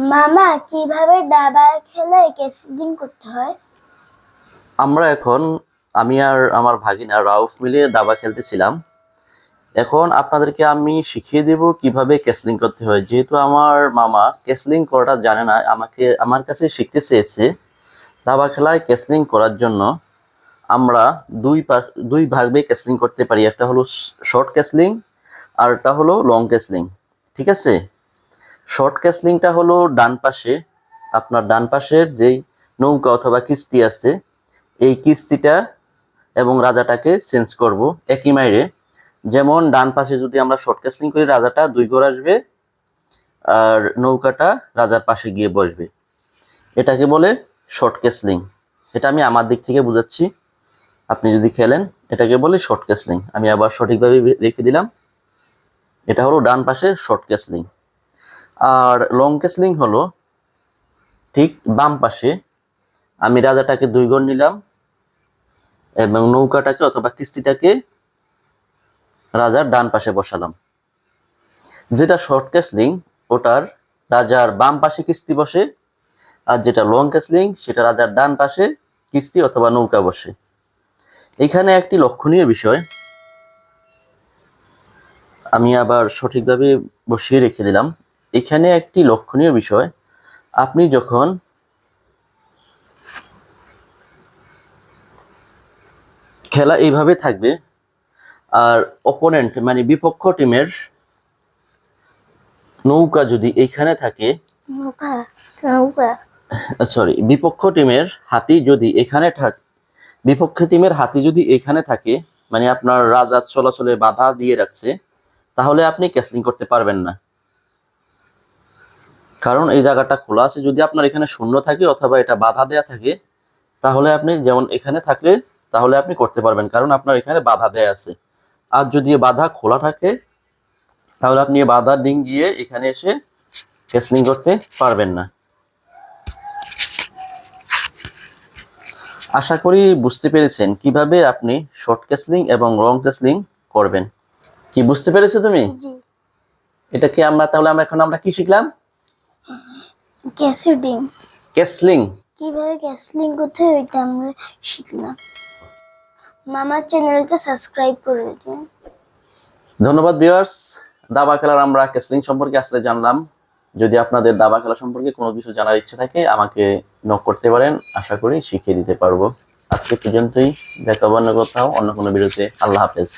মামা, কীভাবে দাবা খেলে কেসলিং করতে হয়? আমরা এখন, আমি আর আমার ভাগিনা রাউফ মিলে দাবা খেলতেছিলাম। এখন আপনাদেরকে আমি শিখিয়ে দেব কীভাবে ক্যাসলিং করতে হয়। যেহেতু আমার মামা ক্যাসলিং করাটা জানে না, আমাকে, আমার কাছে শিখতে চেয়েছে দাবা খেলায় ক্যাসলিং করার জন্য। আমরা দুই দুই ভাগে ক্যাসলিং করতে পারি। একটা হলো শর্ট ক্যাসলিং আর একটা হলো লং ক্যাসলিং ঠিক আছে? শর্ট ক্যাসলিংটা হলো ডান পাশে। আপনার ডান পাশের যেই নৌকা অথবা কিস্তি আছে, এই কিস্তিটা এবং রাজাটাকে চেঞ্জ করব একই মাইরে। যেমন ডান পাশে যদি আমরা শর্ট ক্যাসলিং করি, রাজাটা দুই ঘর আসবে আর নৌকাটা রাজার পাশে গিয়ে বসবে। এটাকে বলে শর্ট ক্যাসলিং এটা আমি আমার দিক থেকে বুঝাচ্ছি। আপনি যদি খেলেন, এটাকে বলে শর্ট ক্যাসলিং আমি আবার সঠিকভাবে রেখে দিলাম। এটা হলো ডান পাশে শর্ট ক্যাসলিং আর লং ক্যাসলিং হলো ঠিক বাম পাশে। আমি রাজাটাকে দুই ঘর নিলাম এবং নৌকাটাকে অথবা কিস্তিটাকে রাজার ডান পাশে বসালাম। যেটা শর্ট ক্যাসলিং ওটার রাজার বাম পাশে কিস্তি বসে, আর যেটা লং ক্যাসলিং সেটা রাজার ডান পাশে কিস্তি অথবা নৌকা বসে। এখানে একটি লক্ষণীয় বিষয়, আমি আবার সঠিকভাবে বসিয়ে রেখে দিলাম। এখানে একটি লক্ষণীয় বিষয় আপনি যখন খেলা এইভাবে থাকবে আর অপোনেন্ট মানে বিপক্ষ টিমের নৌকা যদি এইখানে থাকে সরি বিপক্ষ টিমের হাতি যদি এখানে থাক বিপক্ষ টিমের হাতি যদি এখানে থাকে মানে আপনার রাজা চলাচলে বাধা দিয়ে রাখছে তাহলে আপনি ক্যাসলিং করতে পারবেন না। কারণ এই জায়গাটা খোলা আছে। যদি আপনার এখানে শূন্য থাকে অথবা এটা বাধা দেয়া থাকে তাহলে আপনি যেমন এখানে থাকলে তাহলে আপনি করতে পারবেন। কারণ আপনার এখানে বাধা দেয়া আছে। আর যদি বাধা খোলা থাকে তাহলে আপনি বাধা ডিং গিয়ে এখানে এসে ক্যাসলিং করতে পারবেন না। আশা করি বুঝতে পেরেছেন কীভাবে আপনি শর্ট ক্যাসলিং এবং লং ক্যাসলিং করবেন। কি বুঝতে পেরেছ তুমি? এটাকে আমরা তাহলে আমরা এখন আমরা কি শিখলাম? ক্যাসিডিং ক্যাসলিং কীভাবে ক্যাসলিং করতে হয় ওইটা আমরা শিখলাম। মামার চ্যানেলটা সাবস্ক্রাইব করে দিন। ধন্যবাদ ভিউয়ার্স দাবা খেলার আমরা ক্যাসলিং সম্পর্কে আসলে জানলাম। যদি আপনাদের দাবা খেলা সম্পর্কে কোনো কিছু জানার ইচ্ছে থাকে আমাকে নক করতে পারেন। আশা করি শিখিয়ে দিতে পারব। আজকে পর্যন্তই। দেখা হবে অন্য কোথাও অন্য কোনো ভিডিওতে আল্লাহ হাফেজ।